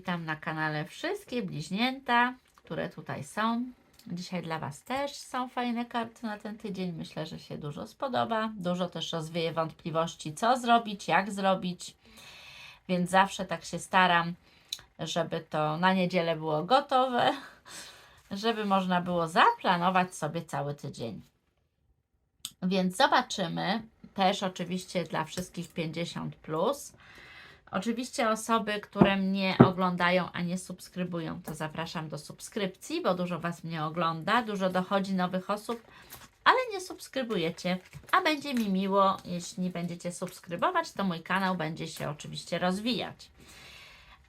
Witam na kanale wszystkie bliźnięta, które tutaj są. Dzisiaj dla Was też są fajne karty na ten tydzień. Myślę, że się dużo spodoba. Dużo też rozwieje wątpliwości, co zrobić, jak zrobić. Więc zawsze tak się staram, żeby to na niedzielę było gotowe, żeby można było zaplanować sobie cały tydzień. Więc zobaczymy też oczywiście dla wszystkich 50. Plus. Oczywiście osoby, które mnie oglądają, a nie subskrybują, to zapraszam do subskrypcji, bo dużo Was mnie ogląda, dużo dochodzi nowych osób, ale nie subskrybujecie, a będzie mi miło, jeśli będziecie subskrybować, to mój kanał będzie się oczywiście rozwijać.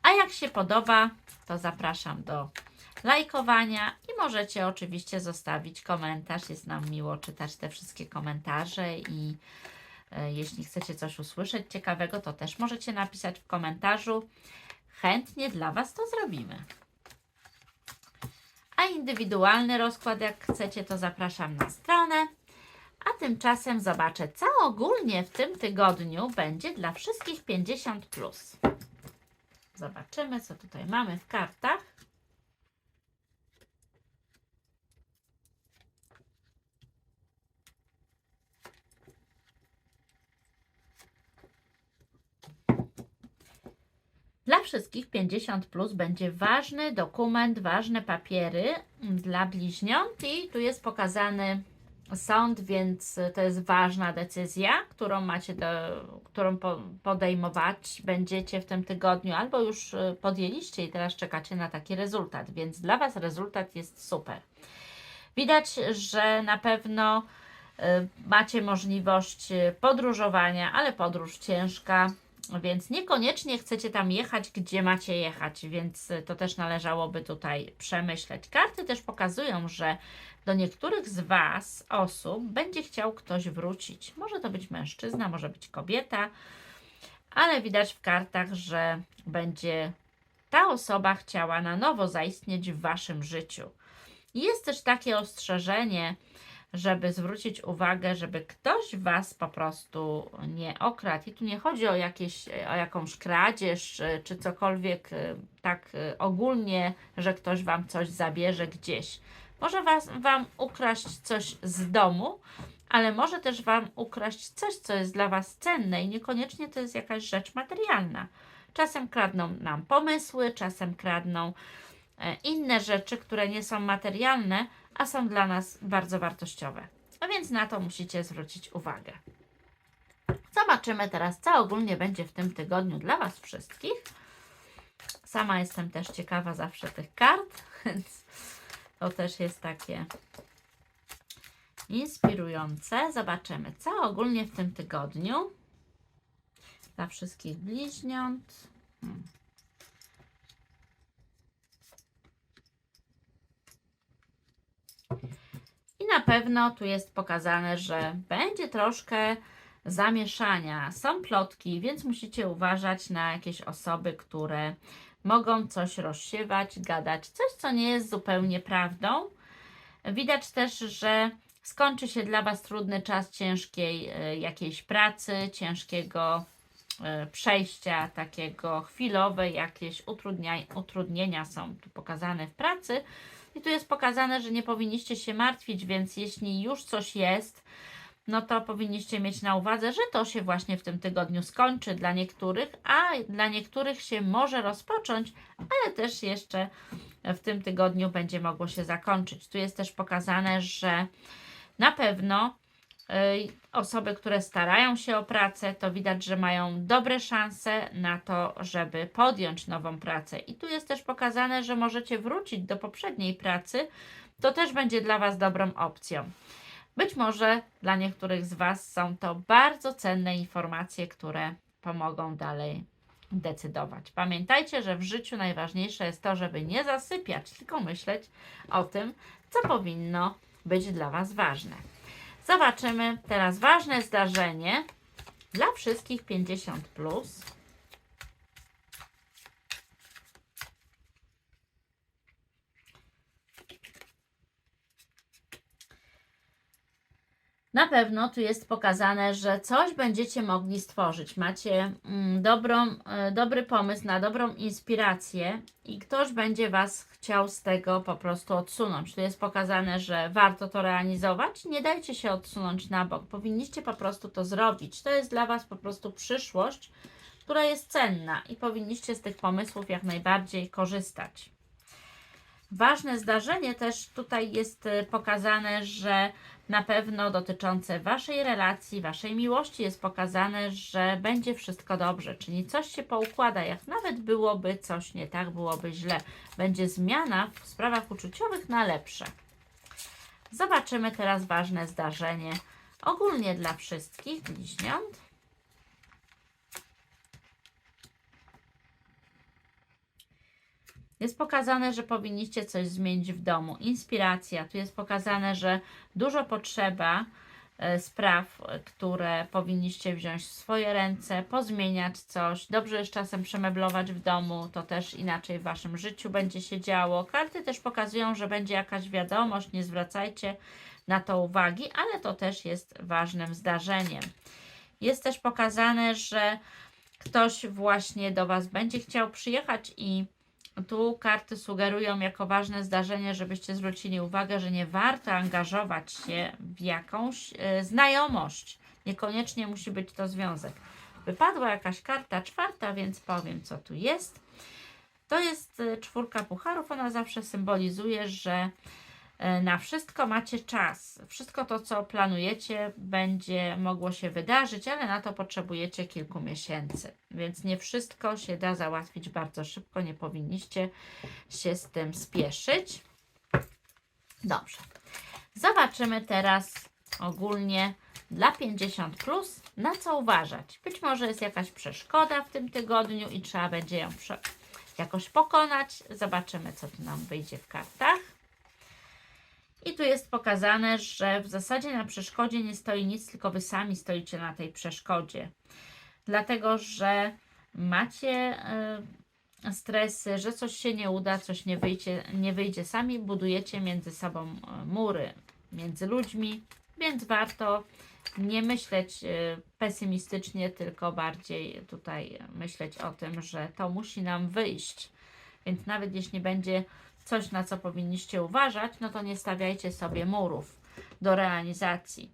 A jak się podoba, to zapraszam do lajkowania i możecie oczywiście zostawić komentarz. Jest nam miło czytać te wszystkie komentarze i jeśli chcecie coś usłyszeć ciekawego, to też możecie napisać w komentarzu. Chętnie dla Was to zrobimy. A indywidualny rozkład, jak chcecie, to zapraszam na stronę. A tymczasem zobaczę, co ogólnie w tym tygodniu będzie dla wszystkich 50. Plus. Zobaczymy, co tutaj mamy w kartach. Dla wszystkich 50 plus będzie ważny dokument, ważne papiery dla bliźniąt. I tu jest pokazany sąd, więc to jest ważna decyzja, którą macie do, którą po, podejmować będziecie w tym tygodniu, albo już y, podjęliście i teraz czekacie na taki rezultat, więc dla Was rezultat jest super. Widać, że na pewno y, macie możliwość y, podróżowania, ale podróż ciężka, więc niekoniecznie chcecie tam jechać, gdzie macie jechać, więc to też należałoby tutaj przemyśleć. Karty też pokazują, że do niektórych z Was osób będzie chciał ktoś wrócić. Może to być mężczyzna, może być kobieta, ale widać w kartach, że będzie ta osoba chciała na nowo zaistnieć w Waszym życiu. Jest też takie ostrzeżenie, żeby zwrócić uwagę, żeby ktoś Was po prostu nie okradł. I tu nie chodzi o, jakieś, o jakąś kradzież czy, czy cokolwiek y, tak y, ogólnie, że ktoś Wam coś zabierze gdzieś. Może was, Wam ukraść coś z domu, ale może też Wam ukraść coś, co jest dla Was cenne i niekoniecznie to jest jakaś rzecz materialna. Czasem kradną nam pomysły, czasem kradną e, inne rzeczy, które nie są materialne, a są dla nas bardzo wartościowe. A więc na to musicie zwrócić uwagę. Zobaczymy teraz, co ogólnie będzie w tym tygodniu dla Was wszystkich. Sama jestem też ciekawa zawsze tych kart, więc to też jest takie inspirujące. Zobaczymy, co ogólnie w tym tygodniu dla wszystkich bliźniąt. Hmm. Na pewno tu jest pokazane, że będzie troszkę zamieszania. Są plotki, więc musicie uważać na jakieś osoby, które mogą coś rozsiewać, gadać, coś, co nie jest zupełnie prawdą. Widać też, że skończy się dla Was trudny czas ciężkiej e, jakiejś pracy, ciężkiego e, przejścia, takiego chwilowe, jakieś utrudnienia są tu pokazane w pracy. I tu jest pokazane, że nie powinniście się martwić, więc jeśli już coś jest, no to powinniście mieć na uwadze, że to się właśnie w tym tygodniu skończy dla niektórych, a dla niektórych się może rozpocząć, ale też jeszcze w tym tygodniu będzie mogło się zakończyć. Tu jest też pokazane, że na pewno osoby, które starają się o pracę, to widać, że mają dobre szanse na to, żeby podjąć nową pracę. I tu jest też pokazane, że możecie wrócić do poprzedniej pracy. To też będzie dla Was dobrą opcją. Być może dla niektórych z Was są to bardzo cenne informacje, które pomogą dalej decydować. Pamiętajcie, że w życiu najważniejsze jest to, żeby nie zasypiać, tylko myśleć o tym, co powinno być dla Was ważne. Zobaczymy teraz ważne zdarzenie dla wszystkich 50. Plus. Na pewno tu jest pokazane, że coś będziecie mogli stworzyć. Macie mm, dobrą, e, dobry pomysł na dobrą inspirację i ktoś będzie Was chciał z tego po prostu odsunąć. Tu jest pokazane, że warto to realizować. Nie dajcie się odsunąć na bok. Powinniście po prostu to zrobić. To jest dla Was po prostu przyszłość, która jest cenna i powinniście z tych pomysłów jak najbardziej korzystać. Ważne zdarzenie też tutaj jest e, pokazane, że na pewno dotyczące Waszej relacji, Waszej miłości jest pokazane, że będzie wszystko dobrze, czyli coś się poukłada, jak nawet byłoby coś nie tak, byłoby źle. Będzie zmiana w sprawach uczuciowych na lepsze. Zobaczymy teraz ważne zdarzenie ogólnie dla wszystkich bliźniąt. Jest pokazane, że powinniście coś zmienić w domu. Inspiracja. Tu jest pokazane, że dużo potrzeba e, spraw, które powinniście wziąć w swoje ręce, pozmieniać coś. Dobrze jest czasem przemeblować w domu, to też inaczej w waszym życiu będzie się działo. Karty też pokazują, że będzie jakaś wiadomość, nie zwracajcie na to uwagi, ale to też jest ważnym zdarzeniem. Jest też pokazane, że ktoś właśnie do Was będzie chciał przyjechać i tu karty sugerują jako ważne zdarzenie, żebyście zwrócili uwagę, że nie warto angażować się w jakąś e, znajomość. Niekoniecznie musi być to związek. Wypadła jakaś karta czwarta, więc powiem, co tu jest. To jest e, czwórka pucharów. Ona zawsze symbolizuje, że na wszystko macie czas. Wszystko to, co planujecie, będzie mogło się wydarzyć, ale na to potrzebujecie kilku miesięcy. Więc nie wszystko się da załatwić bardzo szybko. Nie powinniście się z tym spieszyć. Dobrze. Zobaczymy teraz ogólnie dla 50, plus, na co uważać. Być może jest jakaś przeszkoda w tym tygodniu i trzeba będzie ją jakoś pokonać. Zobaczymy, co tu nam wyjdzie w kartach. I tu jest pokazane, że w zasadzie na przeszkodzie nie stoi nic, tylko wy sami stoicie na tej przeszkodzie. Dlatego, że macie y, stresy, że coś się nie uda, coś nie wyjdzie, nie wyjdzie sami, budujecie między sobą y, mury, między ludźmi, więc warto nie myśleć y, pesymistycznie, tylko bardziej tutaj myśleć o tym, że to musi nam wyjść. Więc nawet jeśli będzie coś, na co powinniście uważać, no to nie stawiajcie sobie murów do realizacji.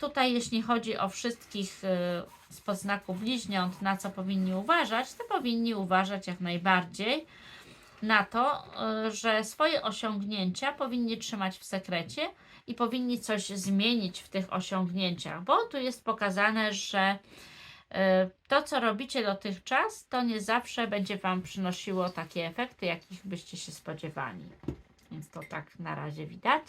Tutaj, jeśli chodzi o wszystkich y, z podznaku bliźniąt, na co powinni uważać, to powinni uważać jak najbardziej na to, y, że swoje osiągnięcia powinni trzymać w sekrecie i powinni coś zmienić w tych osiągnięciach, bo tu jest pokazane, że to, co robicie dotychczas, to nie zawsze będzie Wam przynosiło takie efekty, jakich byście się spodziewali. Więc to tak na razie widać.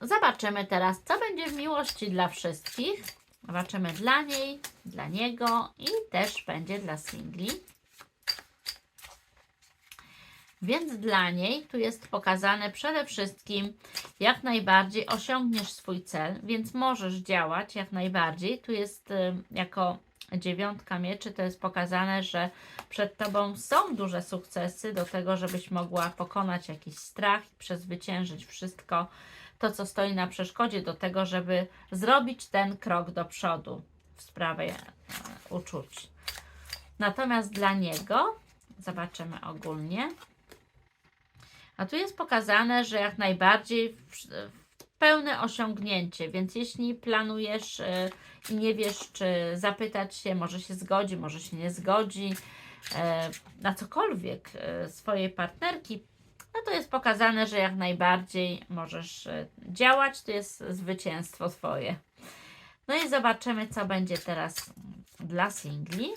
Zobaczymy teraz, co będzie w miłości dla wszystkich. Zobaczymy dla niej, dla niego i też będzie dla singli. Więc dla niej tu jest pokazane przede wszystkim jak najbardziej osiągniesz swój cel, więc możesz działać jak najbardziej. Tu jest y, jako dziewiątka mieczy, to jest pokazane, że przed Tobą są duże sukcesy do tego, żebyś mogła pokonać jakiś strach i przezwyciężyć wszystko to, co stoi na przeszkodzie do tego, żeby zrobić ten krok do przodu w sprawie e, uczuć. Natomiast dla niego, zobaczymy ogólnie, a tu jest pokazane, że jak najbardziej w, w pełne osiągnięcie, więc jeśli planujesz y, i nie wiesz, czy zapytać się, może się zgodzi, może się nie zgodzi, e, na cokolwiek e, swojej partnerki, no to jest pokazane, że jak najbardziej możesz e, działać, to jest zwycięstwo Twoje. No i zobaczymy, co będzie teraz dla singli.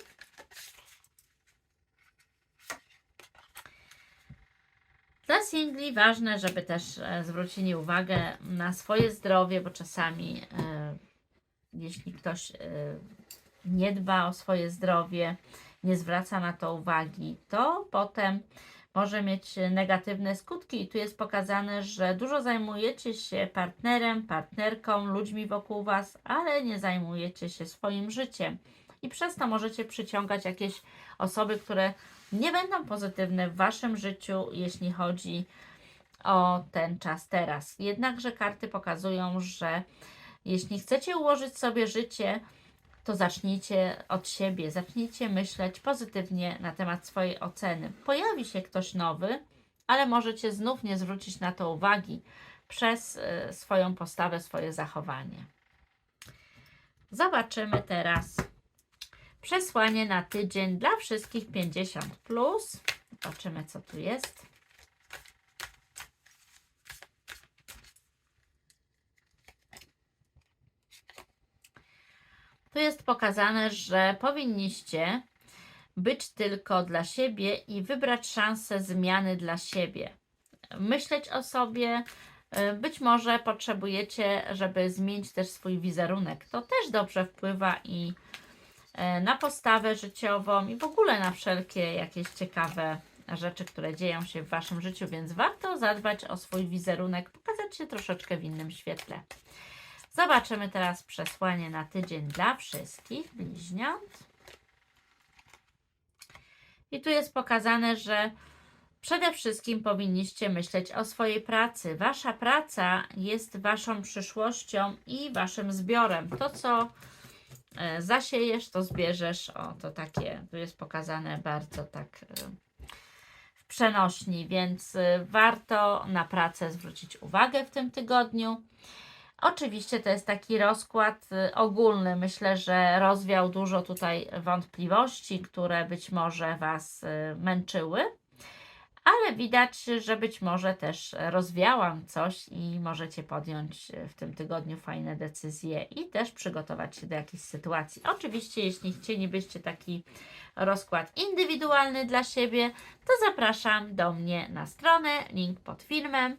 Dla singli ważne, żeby też e, zwrócili uwagę na swoje zdrowie, bo czasami e, jeśli ktoś e, nie dba o swoje zdrowie, nie zwraca na to uwagi, to potem może mieć negatywne skutki. I tu jest pokazane, że dużo zajmujecie się partnerem, partnerką, ludźmi wokół Was, ale nie zajmujecie się swoim życiem. I przez to możecie przyciągać jakieś osoby, które nie będą pozytywne w Waszym życiu, jeśli chodzi o ten czas teraz. Jednakże karty pokazują, że jeśli chcecie ułożyć sobie życie, to zacznijcie od siebie, zacznijcie myśleć pozytywnie na temat swojej oceny. Pojawi się ktoś nowy, ale możecie znów nie zwrócić na to uwagi przez y, swoją postawę, swoje zachowanie. Zobaczymy teraz przesłanie na tydzień dla wszystkich 50. Plus. Zobaczymy, co tu jest. Tu jest pokazane, że powinniście być tylko dla siebie i wybrać szansę zmiany dla siebie. Myśleć o sobie. y, Być może potrzebujecie, żeby zmienić też swój wizerunek. To też dobrze wpływa i na postawę życiową i w ogóle na wszelkie jakieś ciekawe rzeczy, które dzieją się w Waszym życiu, więc warto zadbać o swój wizerunek, pokazać się troszeczkę w innym świetle. Zobaczymy teraz przesłanie na tydzień dla wszystkich bliźniąt. I tu jest pokazane, że przede wszystkim powinniście myśleć o swojej pracy. Wasza praca jest Waszą przyszłością i Waszym zbiorem. To, co e, zasiejesz, to zbierzesz. O, to takie, tu jest pokazane bardzo tak e, w przenośni, więc e, warto na pracę zwrócić uwagę w tym tygodniu. Oczywiście to jest taki rozkład ogólny. Myślę, że rozwiał dużo tutaj wątpliwości, które być może Was męczyły, ale widać, że być może też rozwiałam coś i możecie podjąć y, w tym tygodniu fajne decyzje i też przygotować się do jakiejś sytuacji. Oczywiście, jeśli chcielibyście taki rozkład indywidualny dla siebie, to zapraszam do mnie na stronę, link pod filmem.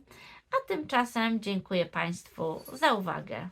A tymczasem dziękuję Państwu za uwagę.